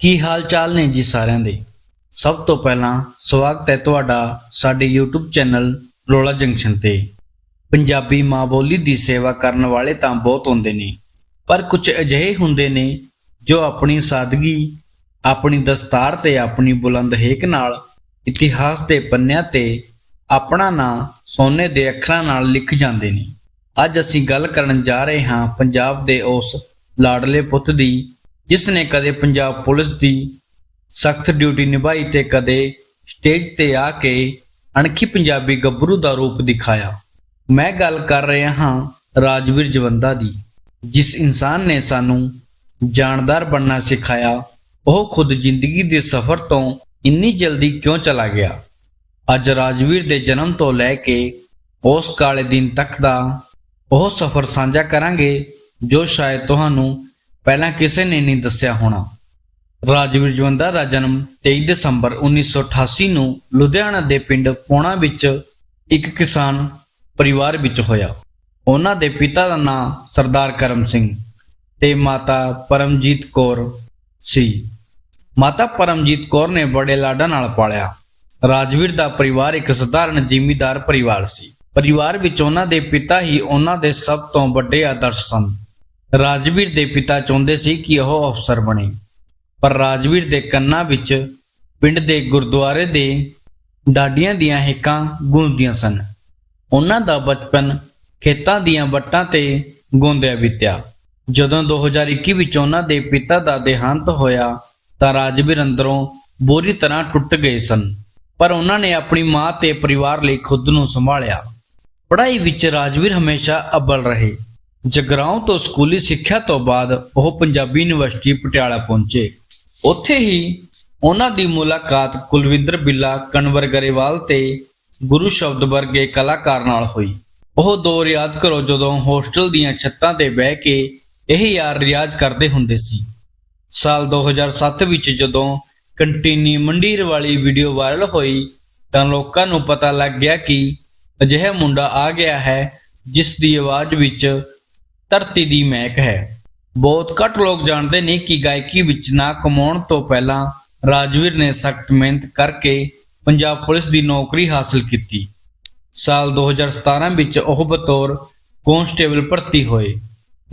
ਕੀ ਹਾਲ ਚਾਲ ਨੇ ਜੀ ਸਾਰਿਆਂ ਦੇ? ਸਭ ਤੋਂ ਪਹਿਲਾਂ ਸਵਾਗਤ ਹੈ ਤੁਹਾਡਾ ਸਾਡੇ YouTube ਚੈਨਲ ਰੋਲਾ ਜੰਕਸ਼ਨ ਤੇ। ਪੰਜਾਬੀ ਮਾਂ ਬੋਲੀ ਦੀ ਸੇਵਾ ਕਰਨ ਵਾਲੇ ਤਾਂ ਬਹੁਤ ਹੁੰਦੇ ਨੇ, ਪਰ ਕੁਝ ਅਜਿਹੇ ਹੁੰਦੇ ਨੇ ਜੋ ਆਪਣੀ ਸਾਦਗੀ, ਆਪਣੀ ਦਸਤਾਰ ਤੇ ਆਪਣੀ ਬੁਲੰਦ ਹੇਕ ਨਾਲ, ਇਤਿਹਾਸ ਦੇ ਪੰਨਿਆਂ ਤੇ ਆਪਣਾ ਨਾਂ ਸੋਨੇ ਦੇ ਅੱਖਰਾਂ ਨਾਲ ਲਿਖ ਜਾਂਦੇ ਨੇ। ਅੱਜ ਅਸੀਂ ਗੱਲ ਕਰਨ ਜਾ ਰਹੇ ਹਾਂ ਪੰਜਾਬ ਦੇ ਉਸ ਲਾਡਲੇ ਪੁੱਤ ਦੀ ਜਿਸ ਨੇ ਕਦੇ ਪੰਜਾਬ ਪੁਲਿਸ ਦੀ ਸਖਤ ਡਿਊਟੀ ਨਿਭਾਈ ਤੇ ਕਦੇ ਸਟੇਜ ਤੇ ਆ ਕੇ ਅਣਖੀ ਪੰਜਾਬੀ ਗੱਭਰੂ ਦਾ ਰੂਪ ਦਿਖਾਇਆ। ਮੈਂ ਗੱਲ ਕਰ ਰਿਹਾ ਹਾਂ ਰਾਜਵੀਰ ਜਵੰਦਾ ਦੀ, ਜਿਸ ਇਨਸਾਨ ਨੇ ਸਾਨੂੰ ਜਾਣਦਾਰ ਬਣਨਾ ਸਿਖਾਇਆ, ਉਹ ਖੁਦ ਜ਼ਿੰਦਗੀ ਦੇ ਸਫ਼ਰ ਤੋਂ ਇੰਨੀ ਜਲਦੀ ਕਿਉਂ ਚਲਾ ਗਿਆ? ਅੱਜ ਰਾਜਵੀਰ ਦੇ ਜਨਮ ਤੋਂ ਲੈ ਕੇ ਉਸ ਕਾਲੇ ਦਿਨ ਤੱਕ ਦਾ ਉਹ ਸਫ਼ਰ ਸਾਂਝਾ ਕਰਾਂਗੇ, ਜੋ ਸ਼ਾਇਦ ਤੁਹਾਨੂੰ ਪਹਿਲਾਂ ਕਿਸੇ ਨੇ ਨਹੀਂ ਦੱਸਿਆ ਹੋਣਾ। ਰਾਜਵੀਰ ਜਵੰਦਾ ਦਾ ਜਨਮ 23 ਦਸੰਬਰ 1988 ਨੂੰ ਲੁਧਿਆਣਾ ਦੇ ਪਿੰਡ ਪੋਣਾ ਵਿੱਚ ਇੱਕ ਕਿਸਾਨ ਪਰਿਵਾਰ ਵਿੱਚ ਹੋਇਆ। ਉਹਨਾਂ ਦੇ ਪਿਤਾ ਦਾ ਨਾਮ ਸਰਦਾਰ ਕਰਮ ਸਿੰਘ ਤੇ ਮਾਤਾ ਪਰਮਜੀਤ ਕੌਰ ਸੀ। ਮਾਤਾ ਪਰਮਜੀਤ ਕੌਰ ਨੇ ਬੜੇ ਲਾਡਾਂ ਨਾਲ ਪਾਲਿਆ। ਰਾਜਵੀਰ ਦਾ ਪਰਿਵਾਰ ਇੱਕ ਸਧਾਰਨ ਜ਼ਿਮੀਂਦਾਰ ਪਰਿਵਾਰ ਸੀ। ਪਰਿਵਾਰ ਵਿੱਚ ਉਹਨਾਂ ਦੇ ਪਿਤਾ ਹੀ ਉਹਨਾਂ ਦੇ ਸਭ ਤੋਂ ਵੱਡੇ ਆਦਰਸ਼ ਸਨ। ਰਾਜਵੀਰ ਦੇ ਪਿਤਾ ਚਾਹੁੰਦੇ ਸੀ ਕਿ ਉਹ ਅਫਸਰ ਬਣੇ। ਪਰ ਰਾਜਵੀਰ ਦੇ ਕੰਨਾਂ ਵਿੱਚ ਪਿੰਡ ਦੇ ਗੁਰਦੁਆਰੇ ਦੇ ਡਾਡੀਆਂ ਦੀਆਂ ਹਿੱਕਾਂ ਗੂੰਜਦੀਆਂ ਸਨ। ਉਹਨਾਂ ਦਾ ਬਚਪਨ ਖੇਤਾਂ ਦੀਆਂ ਵੱਟਾਂ ਤੇ ਗੋਂਦਿਆ ਬੀਤਿਆ। ਜਦੋਂ 2021 ਵਿੱਚ ਉਹਨਾਂ ਦੇ ਪਿਤਾ ਦਾ ਦੇਹਾਂਤ ਹੋਇਆ, ਤਾਂ ਰਾਜਵੀਰ ਅੰਦਰੋਂ ਬੁਰੀ ਤਰ੍ਹਾਂ ਟੁੱਟ ਗਏ ਸਨ। ਪਰ ਉਹਨਾਂ ਨੇ ਆਪਣੀ ਮਾਂ ਤੇ ਪਰਿਵਾਰ ਲਈ ਖੁਦ ਨੂੰ ਸੰਭਾਲਿਆ। ਪੜ੍ਹਾਈ ਵਿੱਚ ਰਾਜਵੀਰ ਹਮੇਸ਼ਾ ਅੱਵਲ ਰਹੇ। ਜਗਰਾਉਂ ਤੋਂ ਸਕੂਲੀ ਸਿੱਖਿਆ ਤੋਂ ਬਾਅਦ ਉਹ ਪੰਜਾਬੀ ਯੂਨੀਵਰਸਿਟੀ ਪਟਿਆਲਾ ਪਹੁੰਚੇ। ਉੱਥੇ ਹੀ ਉਹਨਾਂ ਦੀ ਮੁਲਾਕਾਤ ਕੁਲਵਿੰਦਰ ਬਿੱਲਾ, ਕਨਵਰ ਗਰੇਵਾਲ ਤੇ ਗੁਰੂ ਸ਼ਬਦ ਵਰਗੇ ਕਲਾਕਾਰ ਨਾਲ ਹੋਈ। ਉਹ ਦੋ ਯਾਦ ਕਰੋ ਜਦੋਂ ਹੋਸਟਲ ਦੀਆਂ ਛੱਤਾਂ ਤੇ ਬਹਿ ਕੇ ਇਹ ਯਾਰ ਰਿਆਜ਼ ਕਰਦੇ ਹੁੰਦੇ ਸੀ। ਸਾਲ 2007 ਵਿੱਚ ਜਦੋਂ ਕੰਟੀਨੀ ਮੰਡੀਰ ਵਾਲੀ ਵੀਡੀਓ ਵਾਇਰਲ ਹੋਈ, ਤਾਂ ਲੋਕਾਂ ਨੂੰ ਪਤਾ ਲੱਗ ਗਿਆ ਕਿ ਅਜਿਹਾ ਮੁੰਡਾ ਆ ਗਿਆ ਹੈ, ਜਿਸ ਦੀ ਆਵਾਜ਼ ਵਿੱਚ ਧਰਤੀ ਦੀ ਮਹਿਕ ਹੈ। ਬਹੁਤ ਘੱਟ ਲੋਕ ਜਾਣਦੇ ਨੇ ਕਿ ਗਾਇਕੀ ਵਿੱਚ ਨਾ ਕਮਾਉਣ ਤੋਂ ਪਹਿਲਾਂ ਰਾਜਵੀਰ ਨੇ ਸਖਤ ਮਿਹਨਤ ਕਰਕੇ ਪੰਜਾਬ ਪੁਲਿਸ ਦੀ ਨੌਕਰੀ ਹਾਸਲ ਕੀਤੀ। ਸਾਲ 2017 ਵਿੱਚ ਉਹ ਬਤੌਰ ਕਨਸਟੇਬਲ ਭਰਤੀ ਹੋਏ।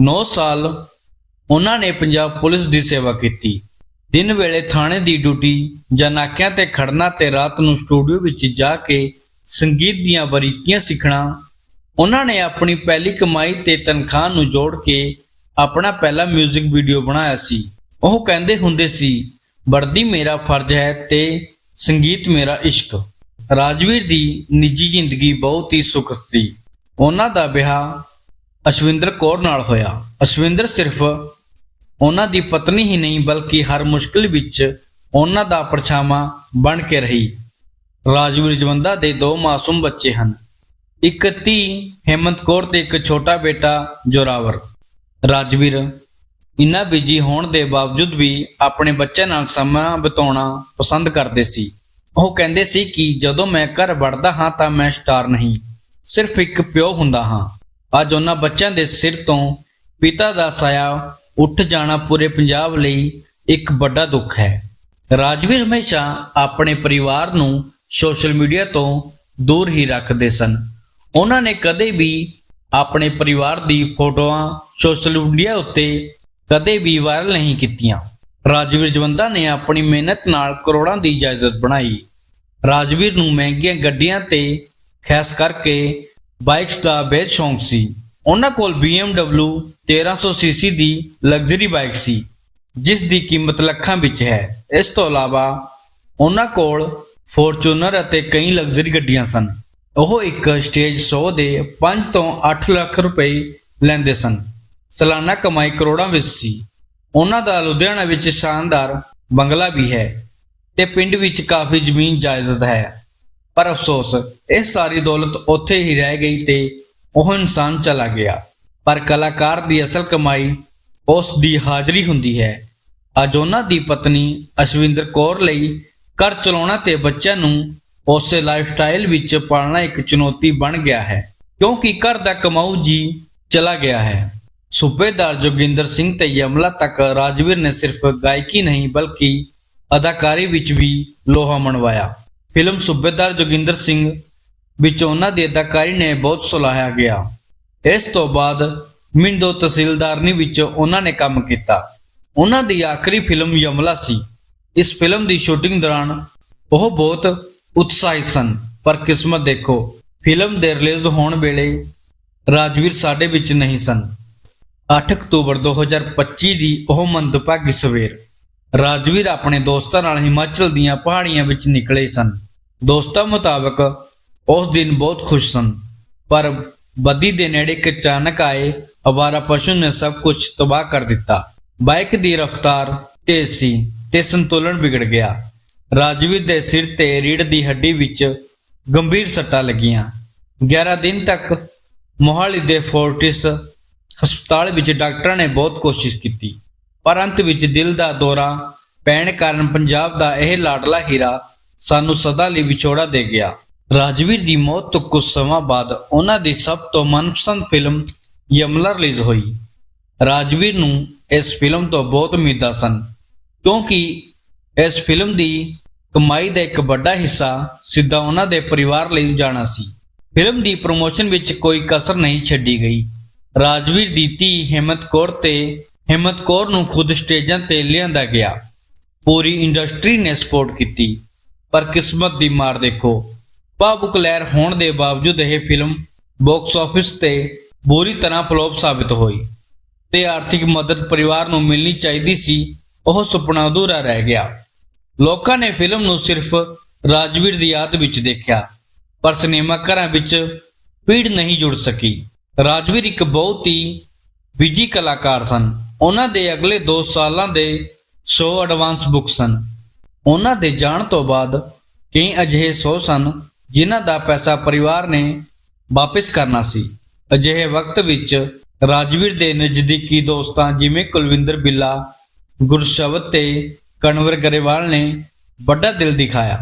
9 ਸਾਲ ਉਹਨਾਂ ਨੇ ਪੰਜਾਬ ਪੁਲਿਸ ਦੀ ਸੇਵਾ ਕੀਤੀ। ਦਿਨ ਵੇਲੇ ਥਾਣੇ ਦੀ ਡਿਊਟੀ ਜਾਂ ਨਾਕਿਆਂ ਤੇ ਖੜਨਾ ਤੇ ਰਾਤ ਨੂੰ ਸਟੂਡੀਓ ਵਿੱਚ ਜਾ ਕੇ ਸੰਗੀਤ ਦੀਆਂ ਬਰੀਕੀਆਂ ਸਿੱਖਣਾ ਉਹਨਾਂ ਨੇ ਆਪਣੀ ਪਹਿਲੀ ਕਮਾਈ ਤੇ ਤਨਖਾਹ ਨੂੰ ਜੋੜ ਕੇ ਆਪਣਾ ਪਹਿਲਾ 뮤직 ਵੀਡੀਓ ਬਣਾਇਆ ਸੀ। ਉਹ ਕਹਿੰਦੇ ਹੁੰਦੇ ਸੀ, ਵਰਦੀ ਮੇਰਾ ਫਰਜ਼ ਹੈ ਤੇ ਸੰਗੀਤ ਮੇਰਾ ਇਸ਼ਕ। ਰਾਜਵੀਰ ਦੀ ਨਿੱਜੀ ਜ਼ਿੰਦਗੀ ਬਹੁਤ ਹੀ ਸੁਖਦ ਸੀ। ਉਹਨਾਂ ਦਾ ਵਿਆਹ ਅਸ਼ਵਿੰਦਰ ਕੌਰ ਨਾਲ ਹੋਇਆ। ਅਸ਼ਵਿੰਦਰ ਸਿਰਫ ਉਹਨਾਂ ਦੀ ਪਤਨੀ ਹੀ ਨਹੀਂ, ਬਲਕਿ ਹਰ ਮੁਸ਼ਕਲ ਵਿੱਚ ਉਹਨਾਂ ਦਾ ਪਰਛਾਵਾਂ ਬਣ ਕੇ ਰਹੀ। ਰਾਜਵੀਰ ਜਵੰਦਾ ਦੇ ਦੋ ਮਾਸੂਮ ਬੱਚੇ ਹਨ। ਇੱਕ ਧੀ ਹੇਮੰਤ ਕੌਰ ਤੇ ਇੱਕ ਛੋਟਾ ਬੇਟਾ ਜੋਰਾਵਰ। ਰਾਜਵੀਰ, ਇੰਨਾ ਬਿਜ਼ੀ ਹੋਣ ਦੇ ਬਾਵਜੂਦ ਵੀ ਆਪਣੇ ਬੱਚਿਆਂ ਨਾਲ ਸਮਾਂ ਬਿਤਾਉਣਾ ਪਸੰਦ ਕਰਦੇ ਸੀ। ਉਹ ਕਹਿੰਦੇ ਸੀ ਕਿ ਜਦੋਂ ਮੈਂ ਘਰ ਵੜਦਾ ਹਾਂ ਤਾਂ ਮੈਂ ਸਟਾਰ ਨਹੀਂ, ਸਿਰਫ ਇੱਕ ਪਿਓ ਹੁੰਦਾ ਹਾਂ। ਅੱਜ ਉਹਨਾਂ ਬੱਚਿਆਂ ਦੇ ਸਿਰ ਤੋਂ ਪਿਤਾ ਦਾ ਸਾਇਆ ਉੱਠ ਜਾਣਾ ਪੂਰੇ ਪੰਜਾਬ ਲਈ ਇੱਕ ਵੱਡਾ ਦੁੱਖ ਹੈ। ਰਾਜਵੀਰ ਹਮੇਸ਼ਾ ਆਪਣੇ ਪਰਿਵਾਰ ਨੂੰ ਸੋਸ਼ਲ ਮੀਡੀਆ ਤੋਂ ਦੂਰ ਹੀ ਰੱਖਦੇ ਸਨ। ਉਹਨਾਂ ਨੇ ਕਦੇ ਵੀ ਆਪਣੇ ਪਰਿਵਾਰ ਦੀ ਫੋਟੋਆਂ ਸੋਸ਼ਲ ਮੀਡੀਆ ਉੱਤੇ ਕਦੇ ਵੀ ਵਾਇਰਲ ਨਹੀਂ ਕੀਤੀਆਂ। ਰਾਜਵੀਰ ਜਵੰਦਾ ਨੇ ਆਪਣੀ ਮਿਹਨਤ ਨਾਲ ਕਰੋੜਾਂ ਦੀ ਜਾਇਦਾਦ ਬਣਾਈ। ਰਾਜਵੀਰ ਨੂੰ ਮਹਿੰਗੀਆਂ ਗੱਡੀਆਂ ਤੇ ਖੈਸ ਕਰਕੇ ਬਾਈਕਸ ਦਾ ਬੇਹਦ ਸ਼ੌਂਕ ਸੀ। ਉਹਨਾਂ ਕੋਲ BMW 1300 ਸੀਸੀ ਦੀ ਲਗਜ਼ਰੀ ਬਾਈਕ ਸੀ, ਜਿਸ ਦੀ ਕੀਮਤ ਲੱਖਾਂ ਵਿੱਚ ਹੈ। ਇਸ ਤੋਂ ਇਲਾਵਾ ਉਹਨਾਂ ਕੋਲ ਫੋਰਚੂਨਰ ਅਤੇ ਕਈ ਲਗਜ਼ਰੀ ਗੱਡੀਆਂ ਸਨ। ਉਹ ਇੱਕ ਸਟੇਜ ਸ਼ੋਅ ਦੇ 5 ਤੋਂ 8 ਲੱਖ ਰੁਪਏ ਲੈਂਦੇ ਸਨ। ਸਾਲਾਨਾ ਕਮਾਈ ਕਰੋੜਾਂ ਵਿੱਚ ਸੀ। ਉਹਨਾਂ ਦਾ ਲੁਧਿਆਣਾ ਵਿੱਚ ਸ਼ਾਨਦਾਰ ਬੰਗਲਾ ਵੀ ਹੈ ਤੇ ਪਿੰਡ ਵਿੱਚ ਕਾਫੀ ਜ਼ਮੀਨ ਜਾਇਦਾਦ ਹੈ। ਪਰ ਅਫਸੋਸ, ਇਹ ਸਾਰੀ ਦੌਲਤ ਉੱਥੇ ਹੀ ਰਹਿ ਗਈ ਤੇ ਉਹ ਇਨਸਾਨ ਚਲਾ ਗਿਆ। ਪਰ ਕਲਾਕਾਰ ਦੀ ਅਸਲ ਕਮਾਈ ਉਸ ਦੀ ਹਾਜ਼ਰੀ ਹੁੰਦੀ ਹੈ। ਅਜੋਨਾ ਦੀ ਪਤਨੀ ਅਸ਼ਵਿੰਦਰ ਕੌਰ ਲਈ ਘਰ ਚਲਾਉਣਾ ਤੇ ਬੱਚਿਆਂ ਨੂੰ ਉਸੇ ਲਾਈਫਸਟਾਈਲ ਵਿੱਚ ਪਾਲਣਾ ਇੱਕ ਚੁਣੌਤੀ ਬਣ ਗਿਆ ਹੈ, ਕਿਉਂਕਿ ਘਰ ਦਾ ਕਮਾਊ ਜੀ ਚਲਾ ਗਿਆ ਹੈ। ਸੂਬੇਦਾਰ ਜੋਗਿੰਦਰ ਸਿੰਘ ਤੇ ਯਮਲਾ ਤੱਕ ਰਾਜਵੀਰ ਨੇ ਸਿਰਫ ਗਾਇਕੀ ਨਹੀਂ, ਬਲਕਿ ਅਦਾਕਾਰੀ ਵਿੱਚ ਵੀ ਲੋਹਾ ਮਨਵਾਇਆ ਫਿਲਮ ਸੂਬੇਦਾਰ ਜੋਗਿੰਦਰ ਸਿੰਘ ਵਿੱਚ ਉਹਨਾਂ ਦੀ ਅਦਾਕਾਰੀ ਨੇ ਬਹੁਤ ਸਲਾਹਿਆ ਗਿਆ। ਇਸ ਤੋਂ ਬਾਅਦ ਮਿੰਦੋ ਤਹਿਸੀਲਦਾਰਨੀ ਵਿੱਚ ਉਹਨਾਂ ਨੇ ਕੰਮ ਕੀਤਾ। ਉਹਨਾਂ ਦੀ ਆਖਰੀ ਫਿਲਮ ਯਮਲਾ ਸੀ। ਇਸ ਫਿਲਮ ਦੀ ਸ਼ੂਟਿੰਗ ਦੌਰਾਨ ਉਹ ਬਹੁਤ ਉਤਸ਼ਾਹਿਤ ਸਨ। ਪਰ ਕਿਸਮਤ ਦੇਖੋ, ਫਿਲਮ ਦੇ ਰਿਲੀਜ਼ ਹੋਣ ਵੇਲੇ ਰਾਜਵੀਰ ਸਾਡੇ ਵਿੱਚ ਨਹੀਂ ਸਨ। 8 ਅਕਤੂਬਰ 2025 ਦੀ ਉਹ ਮੰਦਭਾਗੀ ਸਵੇਰ ਰਾਜਵੀਰ ਆਪਣੇ ਦੋਸਤਾਂ ਨਾਲ ਹਿਮਾਚਲ ਦੀਆਂ ਪਹਾੜੀਆਂ ਵਿੱਚ ਨਿਕਲੇ ਸਨ। ਦੋਸਤਾਂ ਮੁਤਾਬਕ ਉਸ ਦਿਨ ਬਹੁਤ ਖੁਸ਼ ਸਨ। ਪਰ ਬੱਦੀ ਦੇ ਨੇੜੇ ਇੱਕ ਅਚਾਨਕ ਆਏ ਅਵਾਰਾ ਪਸ਼ੂ ਨੇ ਸਭ ਕੁਝ ਤਬਾਹ ਕਰ ਦਿੱਤਾ। ਬਾਈਕ ਦੀ ਰਫ਼ਤਾਰ ਤੇਜ਼ ਸੀ ਤੇ ਸੰਤੁਲਨ ਵਿਗੜ ਗਿਆ। ਰਾਜਵੀਰ ਦੇ ਸਿਰ ਤੇ ਰੀੜ ਦੀ ਹੱਡੀ ਵਿੱਚ ਗੰਭੀਰ ਸੱਟਾਂ ਲੱਗੀਆਂ। 11 ਦਿਨ ਤੱਕ ਮੋਹਾਲੀ ਦੇ ਫੋਰਟਿਸ ਹਸਪਤਾਲ ਵਿੱਚ ਡਾਕਟਰਾਂ ਨੇ ਬਹੁਤ ਕੋਸ਼ਿਸ਼ ਕੀਤੀ, ਪਰ ਅੰਤ ਵਿੱਚ ਦਿਲ ਦਾ ਦੌਰਾ ਪੈਣ ਕਾਰਨ ਪੰਜਾਬ ਦਾ ਇਹ ਲਾਡਲਾ ਹੀਰਾ ਸਾਨੂੰ ਸਦਾ ਲਈ ਵਿਛੋੜਾ ਦੇ ਗਿਆ। ਰਾਜਵੀਰ ਦੀ ਮੌਤ ਤੋਂ ਕੁਝ ਸਮਾਂ ਬਾਅਦ ਉਹਨਾਂ ਦੀ ਸਭ ਤੋਂ ਮਨਪਸੰਦ ਫਿਲਮ ਯਮਲਾ ਰਿਲੀਜ਼ ਹੋਈ। ਰਾਜਵੀਰ ਨੂੰ ਇਸ ਫਿਲਮ ਤੋਂ ਬਹੁਤ ਉਮੀਦਾਂ ਸਨ, ਕਿਉਂਕਿ ਇਸ ਫਿਲਮ ਦੀ ਕਮਾਈ ਦਾ ਇੱਕ ਵੱਡਾ ਹਿੱਸਾ ਸਿੱਧਾ ਉਹਨਾਂ ਦੇ ਪਰਿਵਾਰ ਲਈ ਜਾਣਾ ਸੀ। ਫਿਲਮ ਦੀ ਪ੍ਰੋਮੋਸ਼ਨ ਵਿੱਚ ਕੋਈ ਕਸਰ ਨਹੀਂ ਛੱਡੀ ਗਈ। ਰਾਜਵੀਰ ਦੀ ਧੀ ਹਿੰਮਤ ਕੌਰ ਤੇ ਹਿੰਮਤ ਕੌਰ ਨੂੰ ਖੁਦ ਸਟੇਜਾਂ ਤੇ ਲਿਆਂਦਾ ਗਿਆ। ਪੂਰੀ ਇੰਡਸਟਰੀ ਨੇ ਸਪੋਰਟ ਕੀਤੀ। ਪਰ ਕਿਸਮਤ ਦੀ ਮਾਰ ਦੇਖੋ। ਭਾਵੁਕ ਲਹਿਰ ਹੋਣ ਦੇ ਬਾਵਜੂਦ ਇਹ ਫਿਲਮ ਬਾਕਸ ਆਫਿਸ ਤੇ ਬੁਰੀ ਤਰ੍ਹਾਂ ਫਲੋਪ ਸਾਬਿਤ ਹੋਈ ਤੇ ਆਰਥਿਕ ਮਦਦ ਪਰਿਵਾਰ ਨੂੰ ਮਿਲਣੀ ਚਾਹੀਦੀ ਸੀ, ਉਹ ਸੁਪਨਾ ਅਧੂਰਾ ਰਹਿ ਗਿਆ। ਲੋਕਾਂ ਨੇ ਫਿਲਮ ਨੂੰ ਸਿਰਫ ਰਾਜਵੀਰ ਦੀ ਯਾਦ ਵਿੱਚ ਦੇਖਿਆ, ਪਰ ਸਿਨੇਮਾ ਘਰਾਂ ਵਿੱਚ ਭੀੜ ਨਹੀਂ ਜੁੜ ਸਕੀ। ਰਾਜਵੀਰ ਇੱਕ ਬਹੁਤ ਹੀ ਬਿਜ਼ੀ ਕਲਾਕਾਰ ਸਨ। ਉਹਨਾਂ ਦੇ ਅਗਲੇ 2 ਸਾਲਾਂ ਦੇ ਸ਼ੋਅ ਐਡਵਾਂਸ ਬੁੱਕ ਸਨ। ਉਹਨਾਂ ਦੇ ਜਾਣ ਤੋਂ ਬਾਅਦ ਕਈ ਅਜਿਹੇ ਸ਼ੋਅ ਸਨ ਜਿਨ੍ਹਾਂ ਦਾ ਪੈਸਾ ਪਰਿਵਾਰ ਨੇ ਵਾਪਸ ਕਰਨਾ ਸੀ। ਅਜਿਹੇ ਵਕਤ ਵਿੱਚ ਰਾਜਵੀਰ ਦੇ ਨਜ਼ਦੀਕੀ ਦੋਸਤਾਂ ਜਿਵੇਂ ਕੁਲਵਿੰਦਰ ਬਿੱਲਾ ਗੁਰਸ਼ਬਦ ਤੇ ਕਨਵਰ ਗਰੇਵਾਲ ਨੇ ਵੱਡਾ ਦਿਲ ਦਿਖਾਇਆ।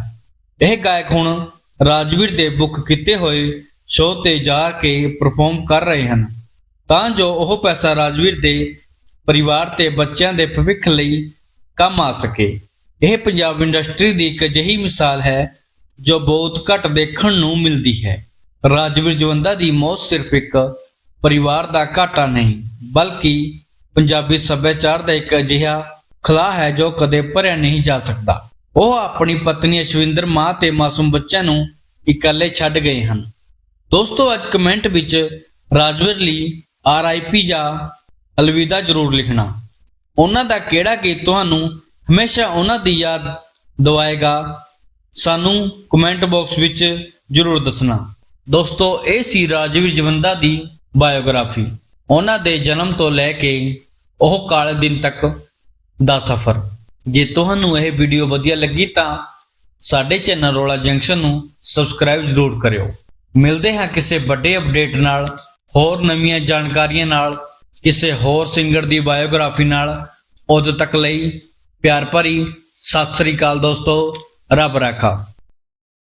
ਇਹ ਗਾਇਕ ਹੁਣ ਰਾਜਵੀਰ ਦੇ ਬੁੱਕ ਕੀਤੇ ਹੋਏ ਸ਼ੋਅ ਤੇ ਜਾ ਕੇ ਪਰਫਾਰਮ ਕਰ ਰਹੇ ਹਨ। ਤਾਂ ਜੋ ਉਹ ਪੈਸਾ ਰਾਜਵੀਰ ਦੇ ਪਰਿਵਾਰ ਤੇ ਬੱਚਿਆਂ ਦੇ ਭਵਿੱਖ ਲਈ ਕੰਮ ਆ ਸਕੇ। ਇਹ ਪੰਜਾਬ ਇੰਡਸਟਰੀ ਦੀ ਇੱਕ ਅਜਿਹੀ ਮਿਸਾਲ ਹੈ ਜੋ ਬਹੁਤ ਘੱਟ ਦੇਖਣ ਨੂੰ ਮਿਲਦੀ ਹੈ। ਰਾਜਵੀਰ ਜਵੰਦਾ ਦੀ ਮੌਤ ਸਿਰਫ ਇੱਕ ਪਰਿਵਾਰ ਦਾ ਘਾਟਾ ਨਹੀਂ, ਬਲਕਿ ਪੰਜਾਬੀ ਸੱਭਿਆਚਾਰ ਦਾ ਇੱਕ ਅਜਿਹਾ ਖਲਾ ਹੈ ਜੋ ਕਦੇ ਭਰਿਆ ਨਹੀਂ ਜਾ ਸਕਦਾ। ਉਹ ਆਪਣੀ ਪਤਨੀ ਅਸ਼ਵਿੰਦਰ ਮਾਂ ਤੇ ਮਾਸੂਮ ਬੱਚਿਆਂ ਨੂੰ ਇਕੱਲੇ ਛੱਡ ਗਏ ਹਨ। ਦੋਸਤੋ, ਅੱਜ ਕਮੈਂਟ ਵਿੱਚ ਰਾਜਵੀਰ ਲਈ ਆਰਆਈਪੀ ਜਾਂ ਅਲਵਿਦਾ ਜ਼ਰੂਰ ਲਿਖਣਾ। ਉਹਨਾਂ ਦਾ ਕਿਹੜਾ ਗੀਤ ਤੁਹਾਨੂੰ ਹਮੇਸ਼ਾ ਉਹਨਾਂ ਦੀ ਯਾਦ ਦਿਵਾਏਗਾ, ਸਾਨੂੰ ਕਮੈਂਟ ਬਾਕਸ ਵਿੱਚ ਜ਼ਰੂਰ ਦੱਸਣਾ। ਦੋਸਤੋ, ਇਹ ਸੀ ਰਾਜਵੀਰ ਜਵੰਦਾ ਦੀ ਬਾਇਓਗ੍ਰਾਫੀ। ਉਹਨਾਂ ਦੇ ਜਨਮ ਤੋਂ ਲੈ ਕੇ ਉਹ ਕਾਲੇ ਦਿਨ ਤੱਕ ਦਾ ਸਫ਼ਰ। ਜੇ ਤੁਹਾਨੂੰ ਇਹ ਵੀਡੀਓ ਵਧੀਆ ਲੱਗੀ ਤਾਂ ਸਾਡੇ ਚੈਨਲ ਰੋਲਾ ਜੰਕਸ਼ਨ ਨੂੰ ਸਬਸਕ੍ਰਾਈਬ ਜ਼ਰੂਰ ਕਰਿਓ। ਮਿਲਦੇ ਹਾਂ ਕਿਸੇ ਵੱਡੇ ਅਪਡੇਟ ਨਾਲ, ਹੋਰ ਨਵੀਆਂ ਜਾਣਕਾਰੀਆਂ ਨਾਲ, ਕਿਸੇ ਹੋਰ ਸਿੰਗਰ ਦੀ ਬਾਇਓਗ੍ਰਾਫੀ ਨਾਲ। ਉਦੋਂ ਤੱਕ ਲਈ ਪਿਆਰ ਭਰੀ, ਸਤਿ ਸ੍ਰੀ ਅਕਾਲ ਦੋਸਤੋ, ਰੱਬ ਰਾਖਾ।